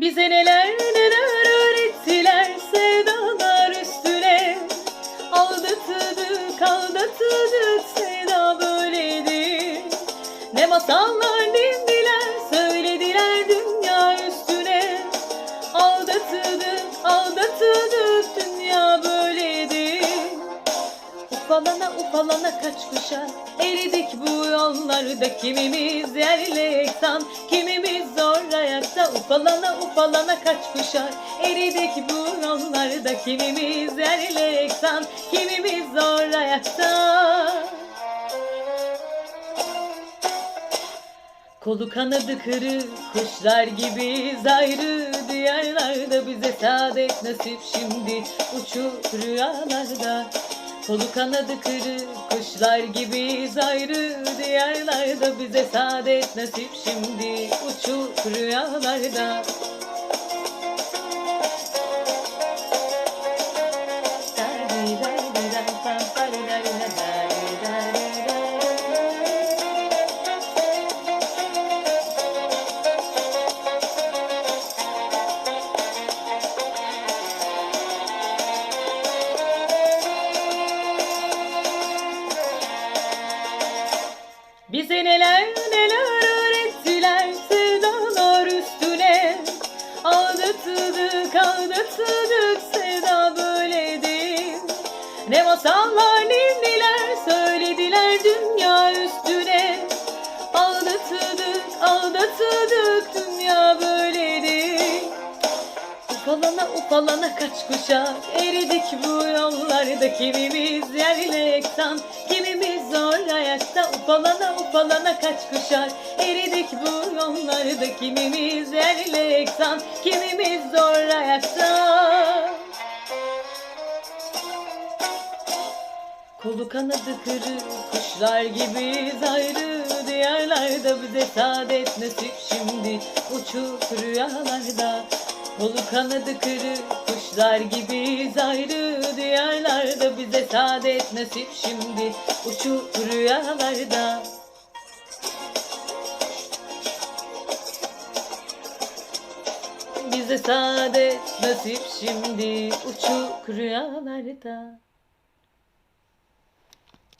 Bize neler neler öğrettiler sevdalar üstüne. Aldatıldık aldatıldık sevda böyleydi. Ne masallar dindiler söylediler dünya üstüne. Aldatıldık aldatıldık dünya böyleydi. Ufalana ufalana kaç kuşa eridik bu yollarda kimimiz yerle yeksan kimimiz ufalana ufalana kaç kuşa eridik bu yollarda kimimiz yerle yeksan kimimiz zor ayakta Kolu kanadı kırık kuşlar gibiyiz ayrı diyarlarda bize saadet nasip şimdi uçup rüyalarda. Kolu kanadı kırık kuşlar gibiyiz ayrı diyarlarda bize saadet nasip şimdi uçup rüyalarda Ne masallar ninniler söylediler dünya üstüne. Aldatıldık aldatıldık dünya böyledir Ufalana ufalana kaç kuşak eridik bu yollarda kimimiz yerle yeksan kimimiz zor ayakta ufalana ufalana kaç kuşak eridik bu yollarda kimimiz yerle yeksan kimimiz zor ayakta Kolu kanadı kırık kuşlar gibiyiz ayrı diyarlarda bize saadet nasip şimdi. Uçup rüyalarda Kolu kanadı kırık kuşlar gibiyiz ayrı diyarlarda bize saadet nasip şimdi. Uçup rüyalarda. Bize saadet nasip şimdi. Uçuk rüyalarda